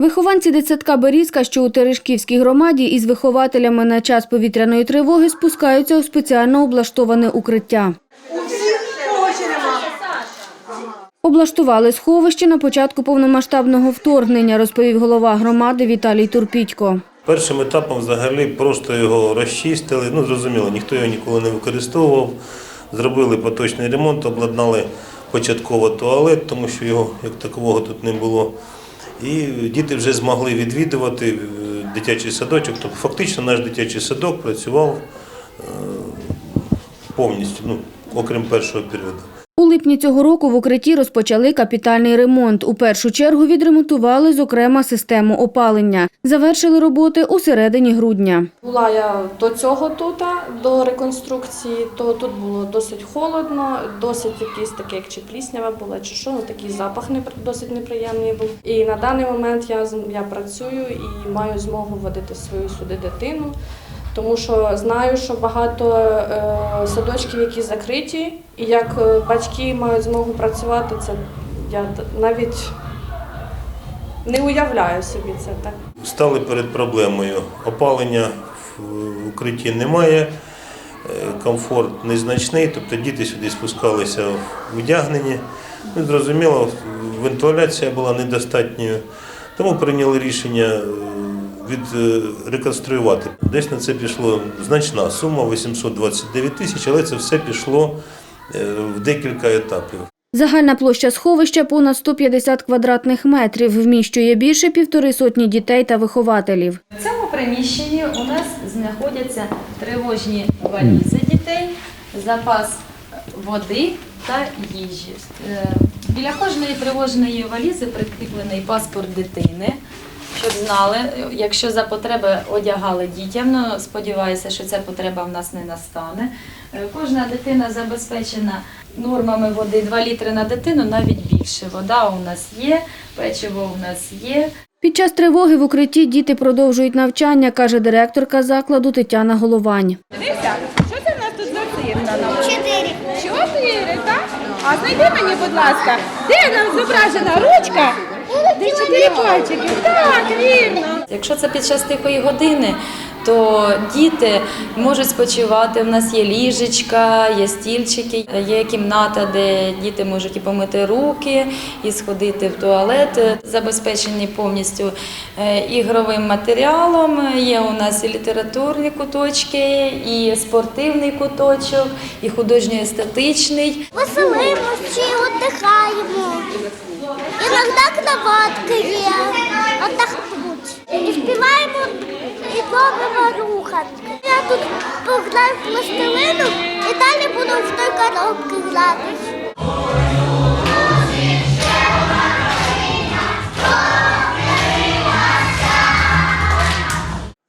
Вихованці дитсадка Берізка, що у Терешківській громаді, із вихователями на час повітряної тривоги спускаються у спеціально облаштоване укриття. Облаштували сховище на початку повномасштабного вторгнення, розповів голова громади Віталій Турпітько. Першим етапом взагалі просто його розчистили. Ну, зрозуміло, ніхто його ніколи не використовував. Зробили поточний ремонт, обладнали початково туалет, тому що його як такового тут не було. І діти вже змогли відвідувати е, дитячий садочок. Тобто фактично наш дитячий садок працював е, повністю, ну, окрім першого періоду. У липні цього року в укритті розпочали капітальний ремонт. У першу чергу відремонтували, зокрема, систему опалення. Завершили роботи у середині грудня. Була я до цього тут, до реконструкції, то тут було досить холодно, досить якийсь такий, як чи пліснява була, чи що, ну такий запах не, досить неприємний був. І на даний момент я, я працюю і маю змогу водити свою сюди дитину, тому що знаю, що багато е, садочків, які закриті, і як е, батьки мають змогу працювати, це я навіть не уявляю собі це так. Стали перед проблемою. Опалення в укритті немає, е, комфорт незначний, тобто діти сюди спускалися вдягнені. Ну, зрозуміло, вентиляція була недостатньою, тому прийняли рішення е, від е, реконструювати. Десь на це пішло значна сума 829 тисяч, але це все пішло е, в декілька етапів. Загальна площа сховища понад 150 квадратних метрів, вміщує більше півтори сотні дітей та вихователів. В цьому приміщенні у нас знаходяться тривожні валізи дітей, запас води та їжі. Е, Біля кожної тривожної валізи прикріплений паспорт дитини, щоб знали, якщо за потреби одягали дітям, ну, сподіваюся, що ця потреба в нас не настане. Е, Кожна дитина забезпечена нормами води 2 літри на дитину, навіть більше. Вода у нас є, печиво у нас є. Під час тривоги в укритті діти продовжують навчання, каже директорка закладу Тетяна Головань. Дивися, що це в нас тут за цифра? Чотири. Чотири, так? А знайди мені, будь ласка, де нам зображена ручка? Де чотири пальчики? Так, вірно. Якщо це під час тихої години, то діти можуть спочивати. У нас є ліжечка, є стільчики, є кімната, де діти можуть і помити руки, і сходити в туалет. Забезпечені повністю е, ігровим матеріалом. Є у нас і літературні куточки, і спортивний куточок, і художньо-естетичний. Веселимось чи віддихаємо. Іноді кроватки є. Отдохнуть. І співаємо і робимо руханки. Я тут пограю в пластилину і далі буду в той коробці гратись.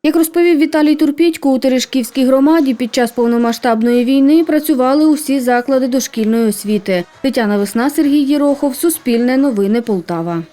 Як розповів Віталій Турпітько, у Терешківській громаді під час повномасштабної війни працювали усі заклади дошкільної освіти. Тетяна Весна, Сергій Єрохов, Суспільне новини Полтава.